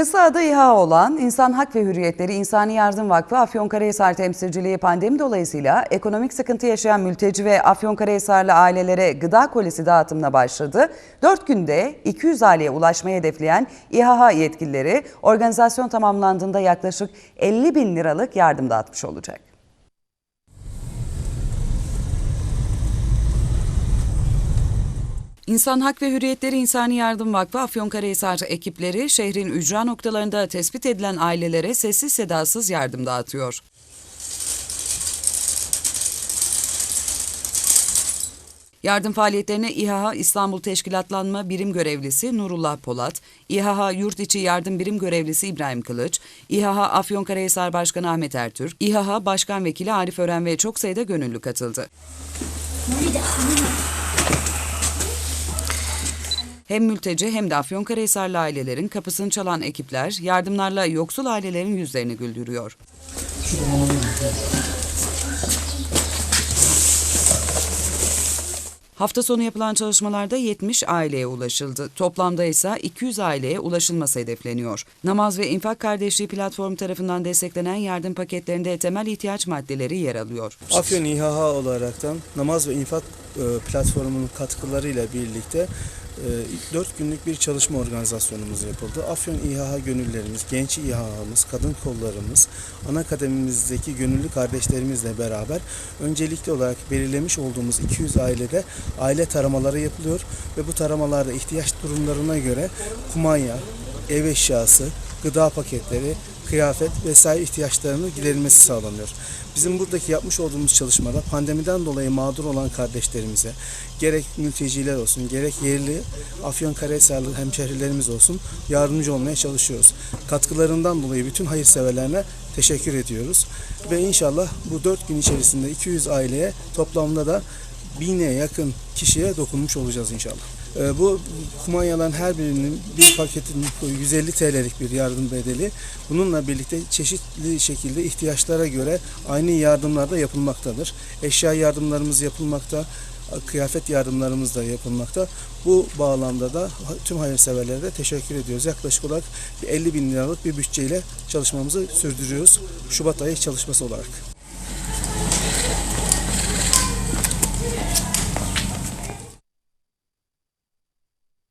Kısa adı İHA olan İnsan Hak ve Hürriyetleri İnsani Yardım Vakfı Afyonkarahisar temsilciliği pandemi dolayısıyla ekonomik sıkıntı yaşayan mülteci ve Afyonkarahisarlı ailelere gıda kolisi dağıtımına başladı. 4 günde 200 aileye ulaşmayı hedefleyen İHA yetkilileri organizasyon tamamlandığında yaklaşık 50 bin liralık yardım dağıtmış olacak. İnsan Hak ve Hürriyetleri İnsani Yardım Vakfı Afyonkarahisar ekipleri şehrin ücra noktalarında tespit edilen ailelere sessiz sedasız yardım dağıtıyor. Yardım faaliyetlerine İHA İstanbul Teşkilatlanma Birim Görevlisi Nurullah Polat, İHA Yurt İçi Yardım Birim Görevlisi İbrahim Kılıç, İHA Afyonkarahisar Başkanı Ahmet Ertürk, İHA Başkan Vekili Arif Ören ve çok sayıda gönüllü katıldı. Hem mülteci hem de Afyonkarahisarlı ailelerin kapısını çalan ekipler yardımlarla yoksul ailelerin yüzlerini güldürüyor. Hafta sonu yapılan çalışmalarda 70 aileye ulaşıldı. Toplamda ise 200 aileye ulaşılması hedefleniyor. Namaz ve İnfak Kardeşliği platformu tarafından desteklenen yardım paketlerinde temel ihtiyaç maddeleri yer alıyor. Afyon İHA olaraktan namaz ve infak e, platformunun katkılarıyla birlikte 4 günlük bir çalışma organizasyonumuz yapıldı. Afyon İHA gönüllerimiz, genç İHA'mız, kadın kollarımız, ana kademimizdeki gönüllü kardeşlerimizle beraber öncelikli olarak belirlemiş olduğumuz 200 ailede aile taramaları yapılıyor ve bu taramalarda ihtiyaç durumlarına göre kumanya, ev eşyası, gıda paketleri, kıyafet vesaire ihtiyaçlarının giderilmesi sağlanıyor. Bizim buradaki yapmış olduğumuz çalışmada pandemiden dolayı mağdur olan kardeşlerimize gerek mülteciler olsun gerek yerli Afyonkarahisarlı hemşehrilerimiz olsun yardımcı olmaya çalışıyoruz. Katkılarından dolayı bütün hayırseverlerine teşekkür ediyoruz. Ve inşallah bu 4 gün içerisinde 200 aileye toplamda da bine yakın kişiye dokunmuş olacağız inşallah. Ee, Bu kumanyaların her birinin bir paketin 150 TL'lik bir yardım bedeli. Bununla birlikte çeşitli şekilde ihtiyaçlara göre aynı yardımlar da yapılmaktadır. Eşya yardımlarımız yapılmakta, kıyafet yardımlarımız da yapılmakta. Bu bağlamda da tüm hayırseverlere de teşekkür ediyoruz. Yaklaşık olarak bir 50 bin liralık bir bütçeyle çalışmamızı sürdürüyoruz. Şubat ayı çalışması olarak.